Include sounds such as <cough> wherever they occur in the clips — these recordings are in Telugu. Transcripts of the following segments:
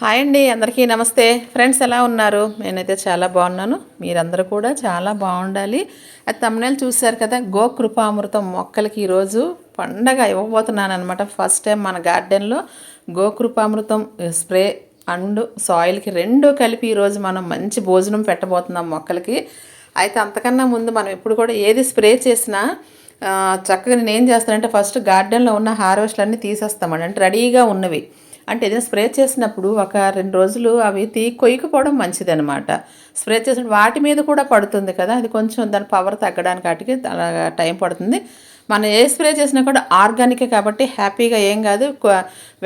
హాయ్ అండి అందరికీ నమస్తే. ఫ్రెండ్స్ ఎలా ఉన్నారు? నేనైతే చాలా బాగున్నాను. మీరందరూ కూడా చాలా బాగుండాలి. అది తమ్మునేలు చూశారు కదా గోకృపామృతం మొక్కలకి ఈరోజు పండగ ఇవ్వబోతున్నాను అనమాట ఫస్ట్ టైం మన గార్డెన్లో గోకృపామృతం స్ప్రే అండ్ సాయిల్కి రెండు కలిపి ఈరోజు మనం మంచి భోజనం పెట్టబోతున్నాం మొక్కలకి. అయితే అంతకన్నా ముందు మనం ఎప్పుడు కూడా ఏది స్ప్రే చేసినా చక్కగా నేను ఏం చేస్తానంటే ఫస్ట్ గార్డెన్లో ఉన్న హార్వెస్ట్లన్నీ తీసేస్తామండి. అంటే రెడీగా ఉన్నవి. అంటే ఏదైనా స్ప్రే చేసినప్పుడు ఒక రెండు రోజులు అవి తీ కొయ్యకపోవడం మంచిదనమాట స్ప్రే చేసిన వాటి మీద కూడా పడుతుంది కదా అది కొంచెం దాని పవర్ తగ్గడానికి వాటికి అలా టైం పడుతుంది. మనం ఏ స్ప్రే చేసినా కూడా ఆర్గానికే కాబట్టి హ్యాపీగా ఏం కాదు.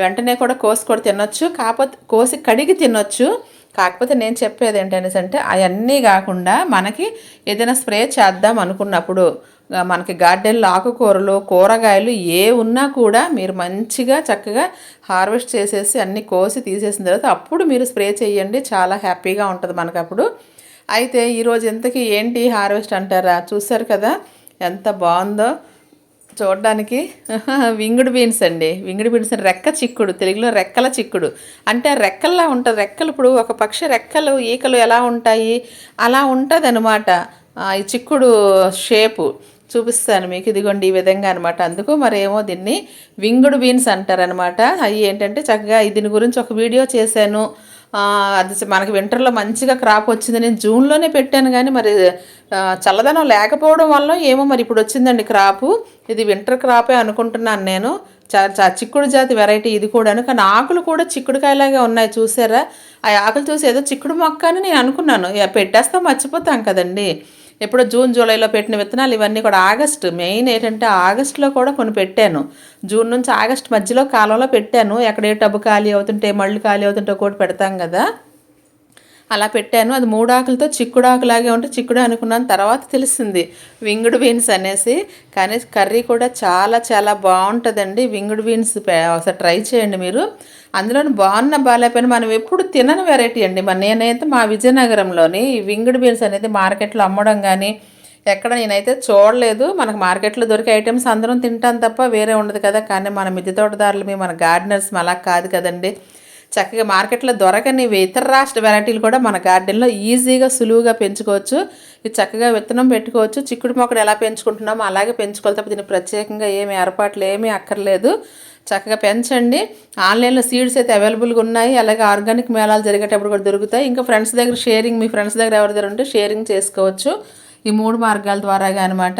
వెంటనే కూడా కోసి కూడా తినొచ్చు. కాకపోతే కోసి కడిగి తినొచ్చు. కాకపోతే నేను చెప్పేది ఏంటనేసి అంటే అవన్నీ కాకుండా మనకి ఏదైనా స్ప్రే చేద్దాం అనుకున్నప్పుడు మనకి గార్డెన్లో ఆకుకూరలు కూరగాయలు ఏ ఉన్నా కూడా మీరు మంచిగా చక్కగా హార్వెస్ట్ చేసేసి అన్నీ కోసి తీసేసిన తర్వాత అప్పుడు మీరు స్ప్రే చేయండి. చాలా హ్యాపీగా ఉంటుంది మనకు అప్పుడు అయితే ఈరోజు ఇంతకీ ఏంటి హార్వెస్ట్ అంటారా? చూసారు కదా? ఎంత బాగుందో. చూడడానికి <laughs> వింగుడు బీన్స్ అండి. వింగుడు బీన్స్ రెక్క చిక్కుడు తెలుగులో రెక్కల చిక్కుడు. అంటే రెక్కల్లా ఉంటుంది. రెక్కలు ఇప్పుడు ఒక పక్షి రెక్కలు ఈకలు ఎలా ఉంటాయి? అలా ఉంటుంది అనమాట ఈ చిక్కుడు షేపు. చూపిస్తాను మీకు. ఇదిగోండి ఈ విధంగా అనమాట అందుకు మరేమో దీన్ని వింగుడు బీన్స్ అంటారనమాట అవి ఏంటంటే చక్కగా దీని గురించి ఒక వీడియో చేశాను. అది మనకి వింటర్లో మంచిగా క్రాప్ వచ్చింది. నేను జూన్లోనే పెట్టాను కానీ మరి చల్లదనం లేకపోవడం వల్ల ఏమో మరి ఇప్పుడు వచ్చిందండి క్రాపు. ఇది వింటర్ క్రాపే అనుకుంటున్నాను నేను. చా చా చిక్కుడు జాతి వెరైటీ ఇది కూడాను. కానీ ఆకులు కూడా చిక్కుడుకాయలాగా ఉన్నాయి. చూసారా? ఆ ఆకులు చూసి ఏదో చిక్కుడు మొక్క అని నేను అనుకున్నాను. ఇక పెట్టేస్తాం మర్చిపోతాం కదండి. ఎప్పుడో జూన్ జూలైలో పెట్టిన విత్తనాలు ఇవన్నీ కూడా ఆగస్ట్. మెయిన్ ఏంటంటే ఆగస్టులో కూడా కొన్ని పెట్టాను. జూన్ నుంచి ఆగస్ట్ మధ్యలో కాలంలో పెట్టాను. ఎక్కడ ఏ టబ్బు ఖాళీ అవుతుంటే మళ్ళు ఖాళీ అవుతుంటే ఒకటి పెడతాం కదా. అలా పెట్టాను. అది మూడాకులతో చిక్కుడాకులాగే ఉంటే చిక్కుడు అనుకున్నాను. తర్వాత తెలిసింది వింగుడు బీన్స్ అనేసి. కానీ కర్రీ కూడా చాలా చాలా బాగుంటుందండి. వింగుడు బీన్స్ ఒకసారి ట్రై చేయండి మీరు. అందులో బాగున్న బాగాలేకపోయినా మనం ఎప్పుడు తినని వెరైటీ అండి. మన నేనైతే మా విజయనగరంలోని ఈ వింగుడు బీన్స్ అనేది మార్కెట్లో అమ్మడం కానీ ఎక్కడ నేనైతే చూడలేదు మనకు మార్కెట్లో దొరికే ఐటమ్స్ అందరం తింటాం తప్ప వేరే ఉండదు కదా. కానీ మన మిద్దె తోటదారులు మన గార్డెనర్స్ అలా కాదు కదండి. చక్కగా మార్కెట్లో దొరకని ఇతర రాష్ట్ర వెరైటీలు కూడా మన గార్డెన్లో ఈజీగా సులువుగా పెంచుకోవచ్చు. ఇది చక్కగా విత్తనం పెట్టుకోవచ్చు. చిక్కుడు మొక్కలు ఎలా పెంచుకుంటున్నామో అలాగే పెంచుకోవాలి తప్ప దీనికి ప్రత్యేకంగా ఏమి ఏర్పాట్లు ఏమీ అక్కర్లేదు. చక్కగా పెంచండి. ఆన్లైన్లో సీడ్స్ అయితే అవైలబుల్గా ఉన్నాయి. అలాగే ఆర్గానిక్ మేళాలు జరిగేటప్పుడు కూడా దొరుకుతాయి. ఇంకా ఫ్రెండ్స్ దగ్గర షేరింగ్ మీ ఫ్రెండ్స్ దగ్గర ఎవరి దగ్గర ఉంటే షేరింగ్ చేసుకోవచ్చు. ఈ మూడు మార్గాల ద్వారాగా అనమాట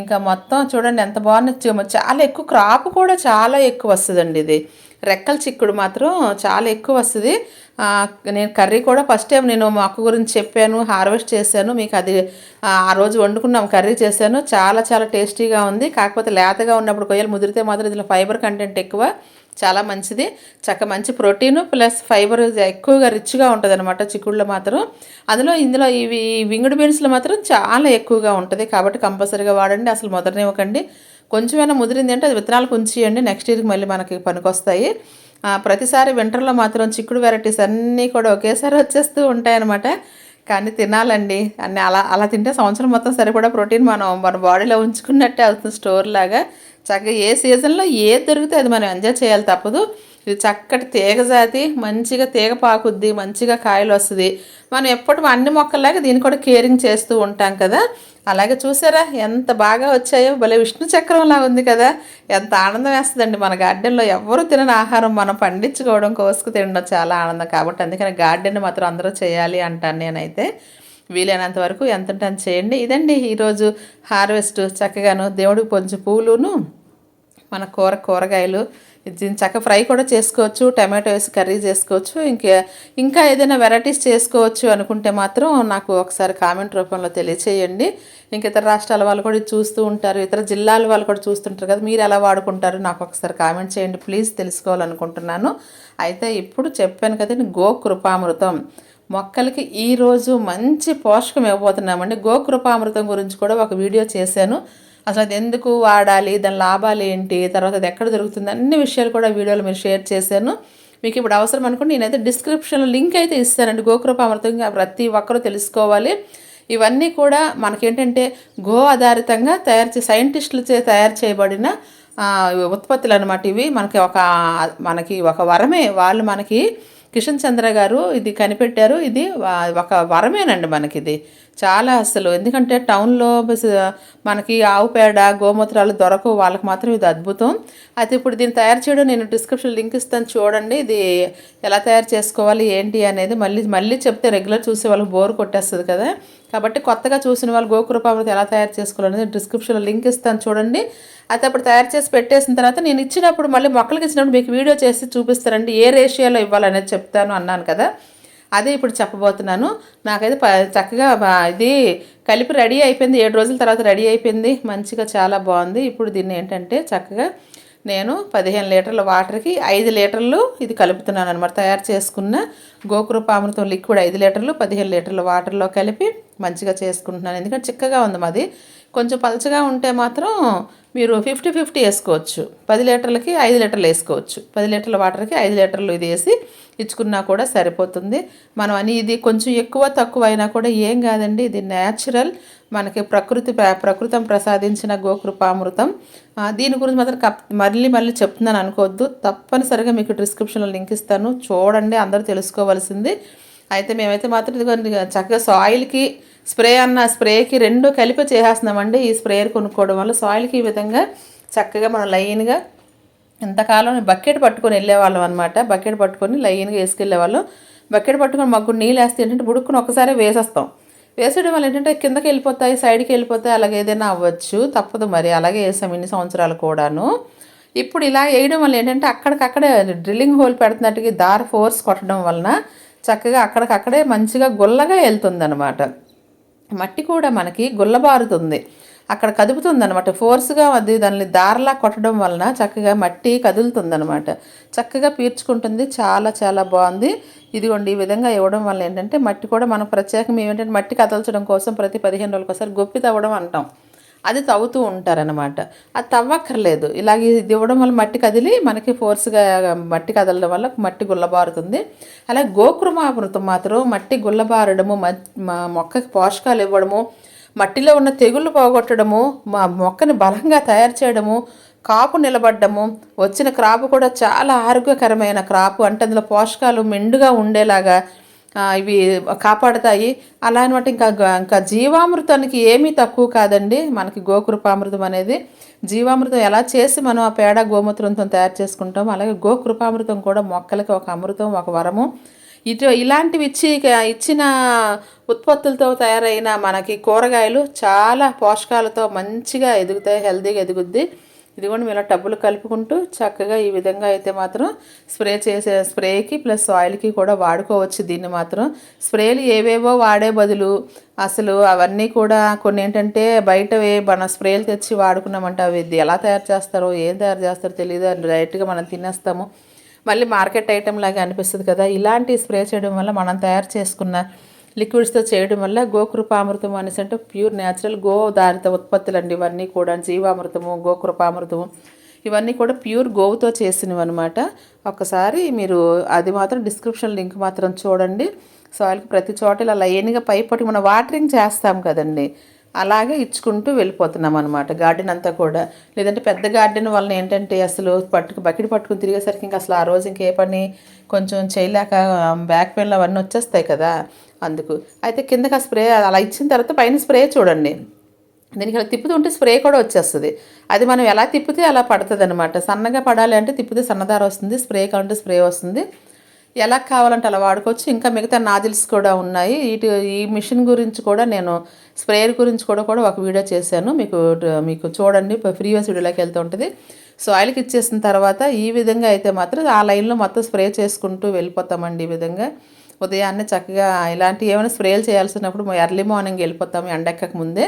ఇంకా మొత్తం చూడండి ఎంత బాగుంది చాలా ఎక్కువ క్రాప్ కూడా చాలా ఎక్కువ వస్తుందండి ఇది. రెక్కల చిక్కుడు మాత్రం చాలా ఎక్కువ వస్తుంది. నేను కర్రీ కూడా ఫస్ట్ టైం నేను మా అక్క గురించి చెప్పాను హార్వెస్ట్ చేశాను మీకు అది ఆ రోజు వండుకున్నాం కర్రీ చేశాను. చాలా చాలా టేస్టీగా ఉంది. కాకపోతే లేతగా ఉన్నప్పుడు కొయ్యలు ముదిరితే మాత్రం ఇందులో ఫైబర్ కంటెంట్ ఎక్కువ చాలా మంచిది. చక్క మంచి ప్రోటీన్ ప్లస్ ఫైబర్ ఎక్కువగా రిచ్గా ఉంటుంది అనమాట చిక్కుడులో మాత్రం. అందులో ఇందులో ఇవి ఈ వింగుడు బీన్స్లో మాత్రం చాలా ఎక్కువగా ఉంటుంది. కాబట్టి కంపల్సరీగా వాడండి అసలు మొదలనివ్వకండి కొంచెమైనా ముదిరింది అంటే అది విత్తనాలకు ఉంచియండి. నెక్స్ట్ ఇయర్కి మళ్ళీ మనకి పనికొస్తాయి. ప్రతిసారి వింటర్లో మాత్రం చిక్కుడు వెరైటీస్ అన్నీ కూడా ఒకేసారి వచ్చేస్తూ ఉంటాయన్నమాట. కానీ తినాలండి. అన్నీ అలా అలా తింటే సంవత్సరం మొత్తం సరిపడా ప్రోటీన్ మనం మన బాడీలో ఉంచుకున్నట్టే అవుతుంది స్టోర్ లాగా. చక్కగా ఏ సీజన్లో ఏది దొరికితే అది మనం ఎంజాయ్ చేయాలి తప్పదు. ఇది చక్కటి తీగ జాతి మంచిగా తీగ పాకుద్ది మంచిగా కాయలు వస్తుంది. మనం ఎప్పుడు అన్ని మొక్కల్లాగా దీన్ని కూడా కేరింగ్ చేస్తూ ఉంటాం కదా. అలాగే చూసారా ఎంత బాగా వచ్చాయో భలే విష్ణు చక్రంలా ఉంది కదా. ఎంత ఆనందం వేస్తుందండి మన గార్డెన్లో. ఎవరు తినని ఆహారం మనం పండించుకోవడం కోసుకు తినడం చాలా ఆనందం కాబట్టి అందుకని గార్డెన్ మాత్రం అందరూ చేయాలి అంటాను నేనైతే. వీలైనంత వరకు ఎంత అంత చేయండి. ఇదండి ఈరోజు హార్వెస్ట్. చక్కగాను దేవుడికి కొంచెం పూలును మన కూర కూరగాయలు దీన్ని చక్క ఫ్రై కూడా చేసుకోవచ్చు టమాటో వేసి కర్రీ చేసుకోవచ్చు ఇంకా ఇంకా ఏదైనా వెరైటీస్ చేసుకోవచ్చు అనుకుంటే మాత్రం నాకు ఒకసారి కామెంట్ రూపంలో తెలియచేయండి. ఇంక ఇతర రాష్ట్రాల వాళ్ళు కూడా చూస్తూ ఉంటారు ఇతర జిల్లాల వాళ్ళు కూడా చూస్తుంటారు కదా మీరు ఎలా వాడుకుంటారు నాకు ఒకసారి కామెంట్ చేయండి ప్లీజ్ తెలుసుకోవాలనుకుంటున్నాను. అయితే ఇప్పుడు చెప్పాను కదండి గోకృపామృతం. మొక్కలకి ఈరోజు మంచి పోషకం ఇవ్వబోతున్నామండి. గోకృపామృతం గురించి కూడా ఒక వీడియో చేశాను. అసలు అది ఎందుకు వాడాలి దాని లాభాలు ఏంటి తర్వాత అది ఎక్కడ దొరుకుతుంది అన్ని విషయాలు కూడా వీడియోలో మీరు షేర్ చేశాను. మీకు ఇప్పుడు అవసరం అనుకుంటే నేనైతే డిస్క్రిప్షన్లో లింక్ అయితే ఇస్తానండి. గోకృప అమృతం ప్రతి ఒక్కరూ తెలుసుకోవాలి. ఇవన్నీ కూడా మనకేంటంటే గో ఆధారితంగా తయారు చే సైంటిస్టులు చే తయారు చేయబడిన ఉత్పత్తులు అనమాట ఇవి. మనకి ఒక మనకి ఒక వరమే. వాళ్ళు మనకి కిషన్ చంద్ర గారు ఇది కనిపెట్టారు. ఇది ఒక వరమేనండి మనకి ఇది చాలా అసలు. ఎందుకంటే టౌన్లో మనకి ఆవు పేడ గోమూత్రాలు దొరకవు. వాళ్ళకి మాత్రం ఇది అద్భుతం. అయితే ఇప్పుడు దీన్ని తయారు చేయడం నేను డిస్క్రిప్షన్ లింక్ ఇస్తాను చూడండి. ఇది ఎలా తయారు చేసుకోవాలి ఏంటి అనేది మళ్ళీ మళ్ళీ చెప్తే రెగ్యులర్ చూసే వాళ్ళకి బోర్ కొట్టేస్తుంది కదా. కాబట్టి కొత్తగా చూసిన వాళ్ళు గోకృపామృతం ఎలా తయారు చేసుకోవాలనేది డిస్క్రిప్షన్లో లింక్ ఇస్తాను చూడండి. అయితే అప్పుడు తయారు చేసి పెట్టేసిన తర్వాత నేను ఇచ్చినప్పుడు మళ్ళీ మొక్కలకి ఇచ్చినప్పుడు మీకు వీడియో చేసి చూపిస్తారండి ఏ రేషియోలో ఇవ్వాలనేది చెప్తాను అన్నాను కదా. అదే ఇప్పుడు చెప్పబోతున్నాను. నాకైతే ప చక్కగా ఇది కలిపి రెడీ అయిపోయింది. ఏడు రోజుల తర్వాత రెడీ అయిపోయింది. మంచిగా చాలా బాగుంది. ఇప్పుడు దీన్ని ఏంటంటే చక్కగా నేను పదిహేను లీటర్ల వాటర్కి ఐదు లీటర్లు ఇది కలుపుతున్నాను అనమాట తయారు చేసుకున్న గోకృపామృతం లిక్విడ్ ఐదు లీటర్లు పదిహేను లీటర్ల వాటర్లో కలిపి మంచిగా చేసుకుంటున్నాను. ఎందుకంటే చిక్కగా ఉంది మాది. కొంచెం పలచగా ఉంటే మాత్రం మీరు ఫిఫ్టీ ఫిఫ్టీ వేసుకోవచ్చు. పది లీటర్లకి ఐదు లీటర్లు వేసుకోవచ్చు. పది లీటర్ల వాటర్కి ఐదు లీటర్లు ఇది వేసి ఇచ్చుకున్నా కూడా సరిపోతుంది. మనం అని ఇది కొంచెం ఎక్కువ తక్కువ అయినా కూడా ఏం కాదండి. ఇది న్యాచురల్ మనకి ప్రకృతి ప్రకృతం ప్రసాదించిన గోకృపామృతం. దీని గురించి మాత్రం కప్ మళ్ళీ మళ్ళీ చెప్తున్నాను అనుకోవద్దు. తప్పనిసరిగా మీకు డిస్క్రిప్షన్లో లింక్ ఇస్తాను. చూడండి అందరూ తెలుసుకోవాల్సింది. అయితే మేమైతే మాత్రం ఇదిగోండి చక్కగా సాయిల్కి స్ప్రే అన్న స్ప్రేకి రెండు కలిపి చేసేస్తున్నామండి. ఈ స్ప్రేయర్ కొనుక్కోవడం వల్ల సాయిల్కి ఈ విధంగా చక్కగా మనం లైన్గా ఇంతకాలం బకెట్ పట్టుకొని వెళ్ళేవాళ్ళం అనమాట బకెట్ పట్టుకొని లైన్గా వేసుకెళ్ళేవాళ్ళం బకెట్ పట్టుకొని మగ్గు నీళ్ళు వేస్తే ఏంటంటే బుడుక్కుని ఒకసారి వేసేస్తాం. వేసేయడం వల్ల ఏంటంటే కిందకి వెళ్ళిపోతాయి సైడ్కి వెళ్ళిపోతాయి అలాగే ఏదైనా అవ్వచ్చు. తప్పదు మరి. అలాగే వేసాం ఇన్ని సంవత్సరాలు కూడాను. ఇప్పుడు ఇలా వేయడం వల్ల ఏంటంటే అక్కడికక్కడే డ్రిల్లింగ్ హోల్ పెడుతున్నట్టుగా దారి ఫోర్స్ కొట్టడం వలన చక్కగా అక్కడికక్కడే మంచిగా గుల్లగా వెళ్తుంది మట్టి కూడా మనకి గుల్లబారుతుంది. అక్కడ కదుపుతుంది అనమాట ఫోర్స్గా అది దాన్ని దారలా కొట్టడం వలన చక్కగా మట్టి కదులుతుంది అనమాట చక్కగా పీల్చుకుంటుంది చాలా చాలా బాగుంది. ఇదిగోండి ఈ విధంగా ఇవ్వడం వల్ల ఏంటంటే మట్టి కూడా మనం ప్రత్యేకం ఏంటంటే మట్టి కదల్చడం కోసం ప్రతి పదిహేను రోజులకు ఒకసారి గొప్పి తవ్వడం అంటాం. అది తవ్వుతూ ఉంటారనమాట అది తవ్వక్కర్లేదు. ఇలాగ ఇది ఇవ్వడం వల్ల మట్టి కదిలి మనకి ఫోర్స్గా మట్టి కదలడం వల్ల మట్టి గుల్లబారుతుంది. అలాగే గోకృమామృతం మాత్రం మట్టి గుల్లబారడము మ- మొక్కకి పోషకాలు ఇవ్వడము మట్టిలో ఉన్న తెగుళ్ళు పోగొట్టడము మా మొక్కని బలంగా తయారు చేయడము కాపు నిలబడ్డము వచ్చిన క్రాపు కూడా చాలా ఆరోగ్యకరమైన క్రాపు అంటే అందులో పోషకాలు మెండుగా ఉండేలాగా ఇవి కాపాడతాయి. అలా అనమాట ఇంకా ఇంకా జీవామృతానికి ఏమీ తక్కువ కాదండి. మనకి గోకృపామృతం అనేది జీవామృతం ఎలా చేసి మనం ఆ పేడ గోమూత్రంతో తయారు చేసుకుంటాం అలాగే గోకృపామృతం కూడా మొక్కలకి ఒక అమృతం ఒక వరము. ఇటు ఇలాంటివి ఇచ్చి ఇచ్చిన ఉత్పత్తులతో తయారైన మనకి కూరగాయలు చాలా పోషకాలతో మంచిగా ఎదుగుతాయి హెల్తీగా ఎదుగుద్ది. ఇదిగోండి ఇలా టబ్బులు కలుపుకుంటూ చక్కగా ఈ విధంగా అయితే మాత్రం స్ప్రే చేసే స్ప్రేకి ప్లస్ ఆయిల్కి కూడా వాడుకోవచ్చు. దీన్ని మాత్రం స్ప్రేలు ఏవేవో వాడే బదులు అసలు అవన్నీ కూడా కొన్ని ఏంటంటే బయటవే మన స్ప్రేలు తెచ్చి వాడుకున్నామంటే అవి ఎలా తయారు చేస్తారో ఏం తయారు చేస్తారో తెలియదు డైరెక్ట్గా మనం తినేస్తాము. మళ్ళీ మార్కెట్ ఐటెం లాగా అనిపిస్తుంది కదా. ఇలాంటి స్ప్రే చేయడం వల్ల మనం తయారు చేసుకున్న లిక్విడ్స్తో చేయడం వల్ల గోకృపామృతం అనేసి అంటే ప్యూర్ న్యాచురల్ గో దారిత ఉత్పత్తులు అండి ఇవన్నీ కూడా జీవామృతము గోకృపామృతము. ఇవన్నీ కూడా ప్యూర్ గోవుతో చేసినవి అనమాట ఒకసారి మీరు అది మాత్రం డిస్క్రిప్షన్ లింక్ మాత్రం చూడండి. సాయిల్కి ప్రతి చోట ఇలా లైన్గా పైపట్టి మనం వాటరింగ్ చేస్తాం కదండి. అలాగే ఇచ్చుకుంటూ వెళ్ళిపోతున్నాం అనమాట గార్డెన్ అంతా కూడా. లేదంటే పెద్ద గార్డెన్ వలన ఏంటంటే అసలు పట్టుకు బకెట్ పట్టుకుని తిరిగేసరికి ఇంకా అసలు ఆ రోజు ఇంకే పని? కొంచెం చేయలేక బ్యాక్ పెయిన్లు అవన్నీ వచ్చేస్తాయి కదా. అందుకు. అయితే కిందకి ఆ స్ప్రే అలా ఇచ్చిన తర్వాత పైన స్ప్రే చూడండి. దీనికి అలా తిప్పుతుంటే స్ప్రే కూడా వచ్చేస్తుంది. అది మనం ఎలా తిప్పితే అలా పడుతుంది అనమాట సన్నగా పడాలి అంటే తిప్పితే సన్నదార వస్తుంది స్ప్రే కావాలంటే స్ప్రే వస్తుంది. ఎలా కావాలంటే అలా వాడుకోవచ్చు. ఇంకా మిగతా నాజిల్స్ కూడా ఉన్నాయి. ఇటు ఈ మిషన్ గురించి కూడా నేను స్ప్రేయర్ గురించి కూడా కూడా ఒక వీడియో చేశాను. మీకు మీకు చూడండి. ప్రీవియస్ వీడియోలోకి వెళ్తూ ఉంటుంది. సో ఆయిల్కి ఇచ్చేసిన తర్వాత ఈ విధంగా అయితే మాత్రం ఆ లైన్లో మొత్తం స్ప్రే చేసుకుంటూ వెళ్ళిపోతామండి ఈ విధంగా. ఉదయాన్నే చక్కగా ఇలాంటి ఏమైనా స్ప్రేలు చేయాల్సినప్పుడు ఎర్లీ మార్నింగ్ వెళ్ళిపోతాం ఎండెక్కక ముందే.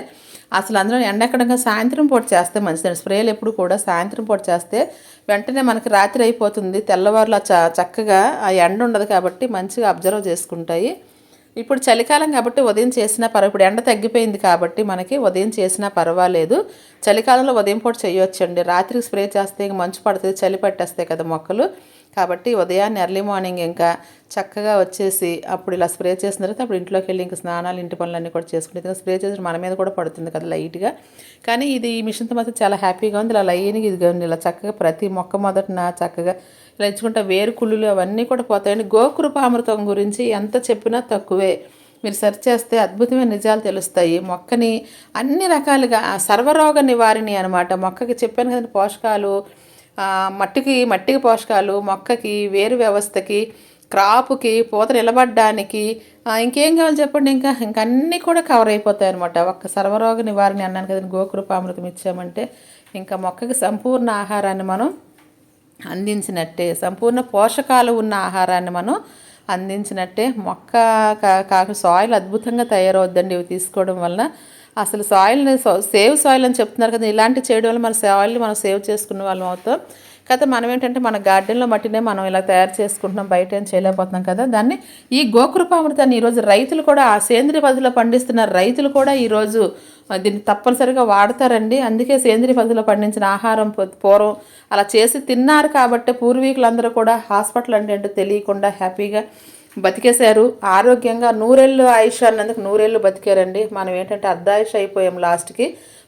అసలు అందులో ఎండెక్కడంగా సాయంత్రం పూట చేస్తే మంచిదండి. స్ప్రేలు ఎప్పుడు కూడా సాయంత్రం పూట చేస్తే వెంటనే మనకి రాత్రి అయిపోతుంది. తెల్లవారులు చ చక్కగా ఆ ఎండ ఉండదు కాబట్టి మంచిగా అబ్జర్వ్ చేసుకుంటాయి. ఇప్పుడు చలికాలం కాబట్టి ఉదయం చేసినా పర్వాలేదు ఇప్పుడు ఎండ తగ్గిపోయింది కాబట్టి మనకి ఉదయం చేసినా పర్వాలేదు. చలికాలంలో ఉదయం పూట చేయొచ్చండి. రాత్రికి స్ప్రే చేస్తే ఇంక మంచు పడుతుంది చలి పట్టేస్తాయి కదా మొక్కలు. కాబట్టి ఉదయాన్నే ఎర్లీ మార్నింగ్ ఇంకా చక్కగా వచ్చేసి అప్పుడు ఇలా స్ప్రే చేసిన తర్వాత అప్పుడు ఇంట్లోకి వెళ్ళి ఇంకా స్నానాలు ఇంటి పనులన్నీ కూడా చేసుకుంటే ఇంకా స్ప్రే చేసిన మన మీద కూడా పడుతుంది కదా లైట్గా. కానీ ఇది ఈ మిషన్తో మాత్రం చాలా హ్యాపీగా ఉంది. ఇలా లైన్గా ఇది ఇలా చక్కగా ప్రతి మొక్క మొదటన చక్కగా ఇలా ఇచ్చుకుంటే వేరు కుళ్ళులు అవన్నీ కూడా పోతాయండి. గోకృపామృతం గురించి ఎంత చెప్పినా తక్కువే. మీరు సెర్చ్ చేస్తే అద్భుతమైన నిజాలు తెలుస్తాయి. మొక్కని అన్ని రకాలుగా సర్వరోగ నివారిణి అనమాట మొక్కకి చెప్పాను కదండి పోషకాలు మట్టికి మట్టికి పోషకాలు మొక్కకి వేరు వ్యవస్థకి క్రాప్కి పూత నిలబడడానికి ఇంకేం కావాలి చెప్పండి ఇంకా? ఇంకా అన్నీ కూడా కవర్ అయిపోతాయి అనమాట ఒక్క సర్వరోగ నివారణ అన్నాను కదండి గోకృపామృతం ఇచ్చామంటే ఇంకా మొక్కకి సంపూర్ణ ఆహారాన్ని మనం అందించినట్టే సంపూర్ణ పోషకాలు ఉన్న ఆహారాన్ని మనం అందించినట్టే మొక్క కా- కాక సాయిల్ అద్భుతంగా తయారవుద్దండి. ఇవి తీసుకోవడం వల్ల అసలు సాయిల్ని సేవ్ సాయిల్ అని చెప్తున్నారు కదా ఇలాంటి చేయడం వల్ల మన సాయిల్ని మనం సేవ్ చేసుకున్న వాళ్ళం అవుతాం. కాకపోతే మనం ఏంటంటే మన గార్డెన్లో మట్టినే మనం ఇలా తయారు చేసుకుంటున్నాం బయట ఏం చేయలేకపోతున్నాం కదా. దాన్ని ఈ గోకృపామృతాన్ని ఈరోజు రైతులు కూడా ఆ సేంద్రియ పద్ధతిలో పండిస్తున్న రైతులు కూడా ఈరోజు దీన్ని తప్పనిసరిగా వాడతారండి. అందుకే సేంద్రియ పద్ధతిలో పండించిన ఆహారం పూర్వం అలా చేసి తిన్నారు కాబట్టి పూర్వీకులందరూ కూడా హాస్పిటల్ అంటే ఏంటో తెలియకుండా హ్యాపీగా బతికేశారు. ఆరోగ్యంగా నూరేళ్ళు ఆయుష్ అన్నందుకు నూరేళ్ళు బతికారండి. మనం ఏంటంటే అర్ధాయుష్ అయిపోయాం లాస్ట్కి.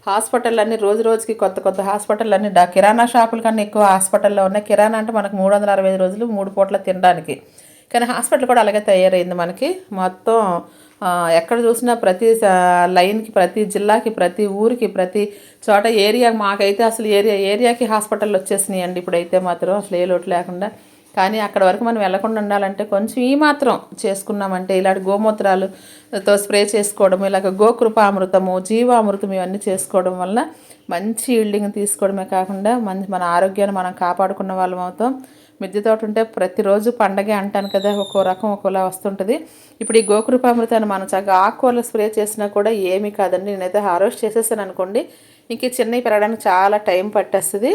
హాస్పిటల్లన్నీ రోజు రోజుకి కొత్త కొత్త హాస్పిటల్లన్నీ డా కిరాణా షాపుల కన్నా ఎక్కువ హాస్పిటల్లో ఉన్నాయి. కిరాణా అంటే మనకు మూడు వందల అరవై ఐదు రోజులు మూడు పూట్ల తినడానికి. కానీ హాస్పిటల్ కూడా అలాగే తయారైంది మనకి. మొత్తం ఎక్కడ చూసినా ప్రతి లైన్కి ప్రతి జిల్లాకి ప్రతి ఊరికి ప్రతి చోట ఏరియా మాకైతే అసలు ఏరియా ఏరియాకి హాస్పిటల్ వచ్చేసినాయి అండి ఇప్పుడైతే మాత్రం అసలు ఏ లోటు లేకుండా. కానీ అక్కడ వరకు మనం వెళ్ళకుండా ఉండాలంటే కొంచెం ఈ మాత్రం చేసుకున్నామంటే ఇలాంటి గోమూత్రాలుతో స్ప్రే చేసుకోవడం ఇలాగ గోకృపామృతము జీవామృతం ఇవన్నీ చేసుకోవడం వల్ల మంచి ఈల్డింగ్ తీసుకోవడమే కాకుండా మంచి మన ఆరోగ్యాన్ని మనం కాపాడుకున్న వాళ్ళం అవుతాం. మిద్దె తోట ఉంటే ప్రతిరోజు పండగే అంటాను కదా ఒక్కో రకం ఒక్కోలా వస్తుంటుంది. ఇప్పుడు ఈ గోకృపామృతాన్ని మనం చక్కగా ఆకుకూరలు స్ప్రే చేసినా కూడా ఏమీ కాదండి. నేనైతే హార్వెస్ట్ చేసేసాను అనుకోండి ఇంక చిన్నవి పెరగడానికి చాలా టైం పట్టేస్తుంది.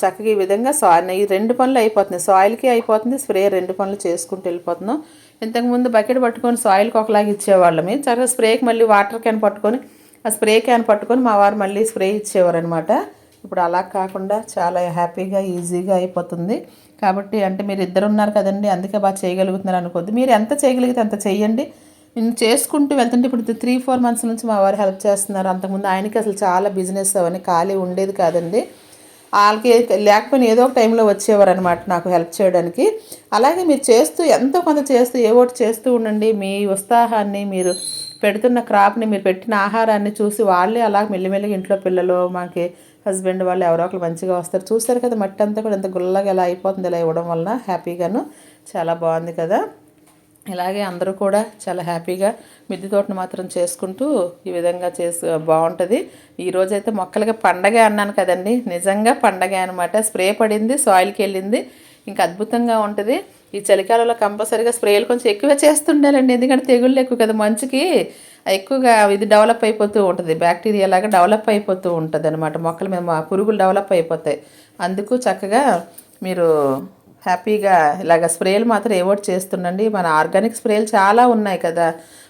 చక్కగా ఈ విధంగా సాయిల్ ఈ రెండు పనులు అయిపోతుంది సాయిల్కి అయిపోతుంది స్ప్రే రెండు పనులు చేసుకుంటూ వెళ్ళిపోతున్నాం. ఇంతకుముందు బకెట్ పట్టుకొని సాయిల్కి ఒకలాగా ఇచ్చేవాళ్ళమి. చక్కగా స్ప్రేకి మళ్ళీ వాటర్ క్యాన్ పట్టుకొని ఆ స్ప్రే క్యాన్ పట్టుకొని మా వారు మళ్ళీ స్ప్రే ఇచ్చేవారు అనమాట ఇప్పుడు అలా కాకుండా చాలా హ్యాపీగా ఈజీగా అయిపోతుంది. కాబట్టి అంటే మీరు ఇద్దరు ఉన్నారు కదండి అందుకే బాగా చేయగలుగుతున్నారు అనుకోద్దు మీరు ఎంత చేయగలిగితే అంత చేయండి. నేను చేసుకుంటూ వెళ్తుంటే ఇప్పుడు త్రీ ఫోర్ మంత్స్ నుంచి మా వారు హెల్ప్ చేస్తున్నారు. అంతకుముందు ఆయనకి అసలు చాలా బిజినెస్ అవన్నీ ఖాళీ ఉండేది కాదండి. వాళ్ళకి లేకపోయినా ఏదో ఒక టైంలో వచ్చేవారు అనమాట నాకు హెల్ప్ చేయడానికి. అలాగే మీరు చేస్తూ ఎంతో కొంత చేస్తూ ఏ ఒకటి చేస్తూ ఉండండి. మీ ఉత్సాహాన్ని మీరు పెడుతున్న క్రాప్ని మీరు పెట్టిన ఆహారాన్ని చూసి వాళ్ళే అలా మెల్లిమెల్లిగా ఇంట్లో పిల్లలు మాకి హస్బెండ్ వాళ్ళు ఎవరో ఒకరు మంచిగా వస్తారు. చూస్తారు కదా మట్టి అంతా కూడా ఎంత గుల్లగా ఎలా అయిపోతుంది ఇలా ఇవ్వడం వలన హ్యాపీగాను. చాలా బాగుంది కదా. ఇలాగే అందరూ కూడా చాలా హ్యాపీగా మిద్దె తోటను మాత్రం చేసుకుంటూ ఈ విధంగా చేసు బాగుంటుంది. ఈ రోజైతే మొక్కలకి పండగ అన్నాను కదండి. నిజంగా పండగ అనమాట స్ప్రే పడింది సాయిల్కి వెళ్ళింది. ఇంకా అద్భుతంగా ఉంటుంది. ఈ చలికాలంలో కంపల్సరీగా స్ప్రేలు కొంచెం ఎక్కువ చేస్తుండాలండి. ఎందుకంటే తెగుళ్ళు ఎక్కువ కదా మంచుకి. ఎక్కువగా ఇది డెవలప్ అయిపోతూ ఉంటుంది. బ్యాక్టీరియా లాగా డెవలప్ అయిపోతూ ఉంటుంది అనమాట మొక్కల మీద మా పురుగులు డెవలప్ అయిపోతాయి. అందుకు చక్కగా మీరు హ్యాపీగా ఇలాగ స్ప్రేలు మాత్రం ఏవోటి చేస్తుండండి. మన ఆర్గానిక్ స్ప్రేలు చాలా ఉన్నాయి కదా.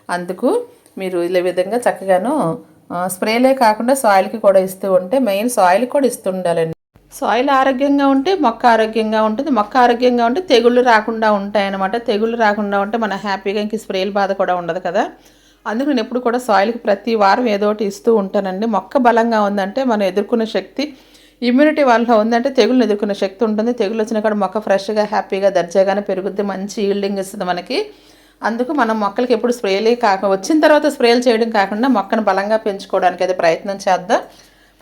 అందుకు మీరు ఇలా విధంగా చక్కగాను స్ప్రేలే కాకుండా సాయిల్కి కూడా ఇస్తూ ఉంటే మెయిన్ సాయిల్ కూడా ఇస్తూ ఉండాలండి సాయిల్ ఆరోగ్యంగా ఉంటే మొక్క ఆరోగ్యంగా ఉంటుంది మొక్క ఆరోగ్యంగా ఉంటే తెగుళ్ళు రాకుండా ఉంటాయి అన్నమాట తెగుళ్ళు రాకుండా ఉంటే మన హ్యాపీగా ఇంక స్ప్రేల బాధ కూడా ఉండదు కదా. అందుకు నేను ఎప్పుడు కూడా సాయిల్కి ప్రతి వారం ఏదో ఒకటి ఇస్తూ ఉంటానండి. మొక్క బలంగా ఉందంటే మనం ఎదుర్కొనే శక్తి ఇమ్యూనిటీ వాళ్ళలో ఉందంటే తెగులు ఎదుర్కొనే శక్తి ఉంటుంది. తెగులు వచ్చిన కాడ మొక్క ఫ్రెష్గా హ్యాపీగా దర్జాగానే పెరుగుద్ది. మంచి ఈల్డింగ్ ఇస్తుంది మనకి. అందుకు మనం మొక్కలకి ఎప్పుడు స్ప్రేలే కాక వచ్చిన తర్వాత స్ప్రేలు చేయడం కాకుండా మొక్కను బలంగా పెంచుకోవడానికి అయితే ప్రయత్నం చేద్దాం.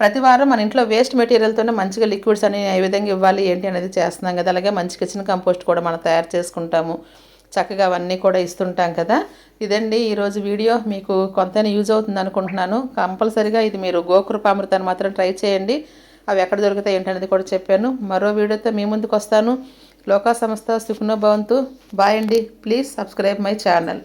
ప్రతి వారం మన ఇంట్లో వేస్ట్ మెటీరియల్తోనే మంచిగా లిక్విడ్స్ అని ఏ విధంగా ఇవ్వాలి ఏంటి అనేది చేస్తున్నాం కదా. అలాగే మంచి కిచెన్ కంపోస్ట్ కూడా మనం తయారు చేసుకుంటాము. చక్కగా అవన్నీ కూడా ఇస్తుంటాం కదా. ఇదండి ఈరోజు వీడియో. మీకు కొంతైనా యూజ్ అవుతుంది అనుకుంటున్నాను. కంపల్సరిగా ఇది మీరు గోకృపామృతాన్ని మాత్రం ట్రై చేయండి. అవి ఎక్కడ దొరుకుతాయి ఏంటనేది కూడా చెప్పాను. మరో వీడియోతో మీ ముందుకు వస్తాను. లోకా సంస్థ సుఖనో భవంతు. బాయ్ అండి. Please subscribe my channel.